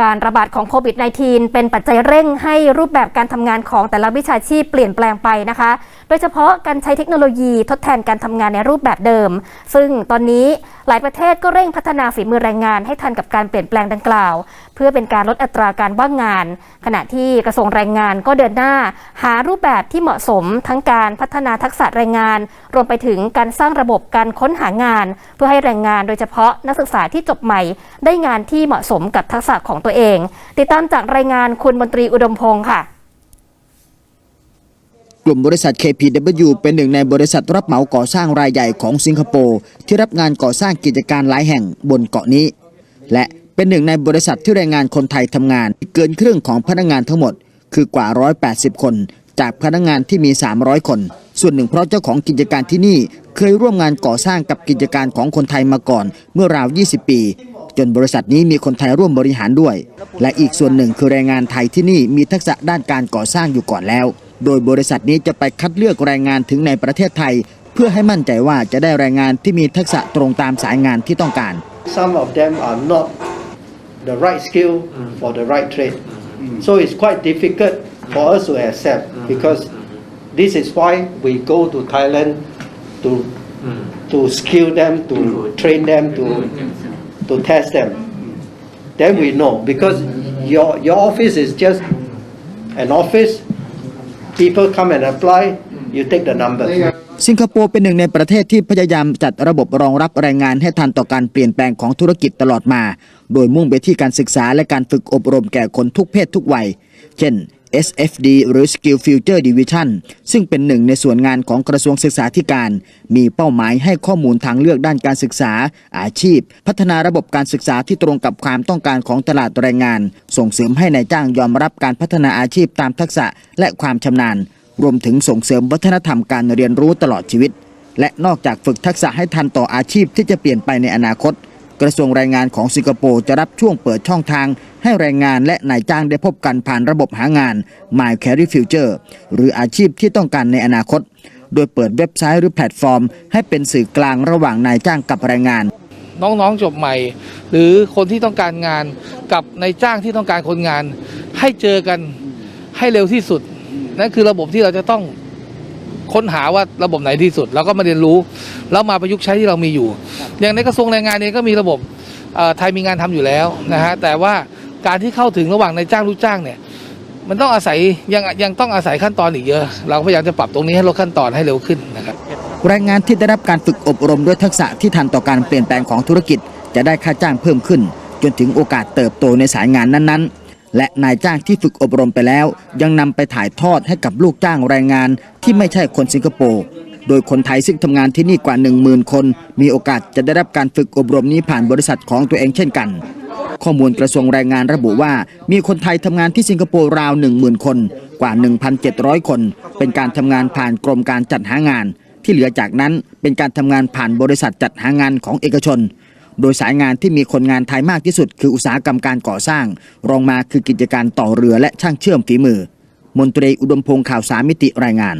การระบาดของโควิด -19 เป็นปัจจัยเร่งให้รูปแบบการทำงานของแต่ละวิชาชีพเปลี่ยนแปลงไปนะคะ โดยเฉพาะการใช้เทคโนโลยีทดแทนการทำงานในรูปแบบเดิม ซึ่งตอนนี้หลายประเทศก็เร่งพัฒนาฝีมือแรงงานให้ทันกับการเปลี่ยนแปลงดังกล่าว เพื่อเป็นการลดอัตราการว่างงาน ขณะที่กระทรวงแรงงานก็เดินหน้า หารูปแบบที่เหมาะสม ทั้งการพัฒนาทักษะแรงงาน รวมไปถึงการสร้างระบบการค้นหางาน เพื่อให้แรงงาน โดยเฉพาะนักศึกษาที่จบใหม่ ได้งานที่เหมาะสมกับทักษะของตัวเอง ติดตามจากรายงานคุณมนตรีอุดมพงศ์ค่ะกลุ่มบริษัท KPW เป็นหนึ่งในบริษัทรับเหมาก่อสร้างรายใหญ่ของสิงคโปร์ที่รับงานก่อสร้างกิจการหลายแห่งบนเกาะนี้ และเป็นหนึ่งในบริษัทที่แรงงานคนไทยทำงาน เกินครึ่งของพนักงานทั้งหมด คือกว่า 180 คน จากพนักงานที่มี 300 คน ส่วนหนึ่งเพราะเจ้าของกิจการที่นี่ เคยร่วมงานก่อสร้างกับกิจการของคนไทยมาก่อนเมื่อราว 20 ปี จนบริษัทนี้มีคนไทยร่วมบริหารด้วย และอีกส่วนหนึ่งคือแรงงานไทยที่นี่มีทักษะด้านการก่อสร้างอยู่ก่อนแล้ว โดยบริษัทนี้จะไปคัดเลือกแรงงานถึงในประเทศไทย เพื่อให้มั่นใจว่าจะได้แรงงานที่มีทักษะตรงตามสายงานที่ต้องการ some of them are not the right skill for the right trade. So it's quite difficult for us to accept because this is why we go to Thailand to to skill them, to train them, to to test them. Then we know because your your office is just an office. People come and apply. You take the number สิงคโปร์เป็นหนึ่งในประเทศที่พยายามจัดระบบรองรับแรงงานให้ทันต่อการเปลี่ยนแปลงของธุรกิจตลอดมา โดยมุ่งไปที่การศึกษาและการฝึกอบรมแก่คนทุกเพศทุกวัย เช่น SFD หรือ Skill Future Division ซึ่งเป็นหนึ่งในส่วนงานของกระทรวงศึกษาธิการ มีเป้าหมายให้ข้อมูลทางเลือกด้านการศึกษา อาชีพ พัฒนาระบบการศึกษาที่ตรงกับความต้องการของตลาดแรงงาน ส่งเสริมให้นายจ้างยอมรับการพัฒนาอาชีพตามทักษะและความชำนาญ รวมถึงส่งเสริมวัฒนธรรมการเรียนรู้ตลอดชีวิต และนอกจากฝึกทักษะให้ทันต่ออาชีพที่จะเปลี่ยนไปในอนาคต กระทรวงแรงงานของสิงคโปร์จะรับช่วงเปิดช่องทาง ให้แรงงานและนายจ้างได้พบกันผ่านระบบหางาน My Career Future หรืออาชีพที่ต้องการในอนาคต โดยเปิดเว็บไซต์หรือแพลตฟอร์ม ให้เป็นสื่อกลางระหว่างนายจ้างกับแรงงาน น้องๆจบใหม่ หรือคนที่ต้องการงานกับนายจ้างที่ต้องการคนงาน ให้เจอกันให้เร็วที่สุดนั่นคือระบบที่เราจะต้อง ค้นหาว่าระบบไหนที่สุด แล้วก็มาเรียนรู้ แล้วมาประยุกต์ใช้ที่เรามีอยู่ อย่างในกระทรวงแรงงานเองก็มีระบบไทยมีงานทำอยู่แล้วนะฮะแต่ว่าการที่เข้าถึงระหว่างนายจ้างลูกจ้างเนี่ยมันต้องอาศัยยังยังต้องอาศัยขั้นตอนอีกเยอะ เราก็พยายามจะปรับตรงนี้ให้ลดขั้นตอนให้เร็วขึ้นนะครับแรงงานที่ได้รับการฝึกอบรมด้วยทักษะที่ทันต่อการเปลี่ยนแปลงของธุรกิจ จะได้ค่าจ้างเพิ่มขึ้น จนถึงโอกาสเติบโตในสายงานนั้นๆ และนายจ้างที่ฝึกอบรมไปแล้ว ยังนำไปถ่ายทอดให้กับลูกจ้างแรงงานที่ไม่ใช่คนสิงคโปร์โดยคนไทยซึ่งทำงานที่นี่กว่า 10,000 คน มีโอกาสจะได้รับการฝึกอบรมนี้ผ่านบริษัทของตัวเองเช่นกัน ข้อมูลกระทรวงแรงงานระบุว่า มีคนไทยทำงานที่สิงคโปร์ราว 10,000 คน กว่า 1,700 คน เป็นการทำงานผ่านกรมการจัดหางาน ที่เหลือจากนั้นเป็นการทำงานผ่านบริษัทจัดหางานของเอกชน โดยสายงานที่มีคนงานไทยมากที่สุด คืออุตสาหกรรมการก่อสร้าง รองมาคือกิจการต่อเรือและช่างเชื่อมฝีมือ มนตรีอุดมพงษ์ข่าวสามมิติรายงาน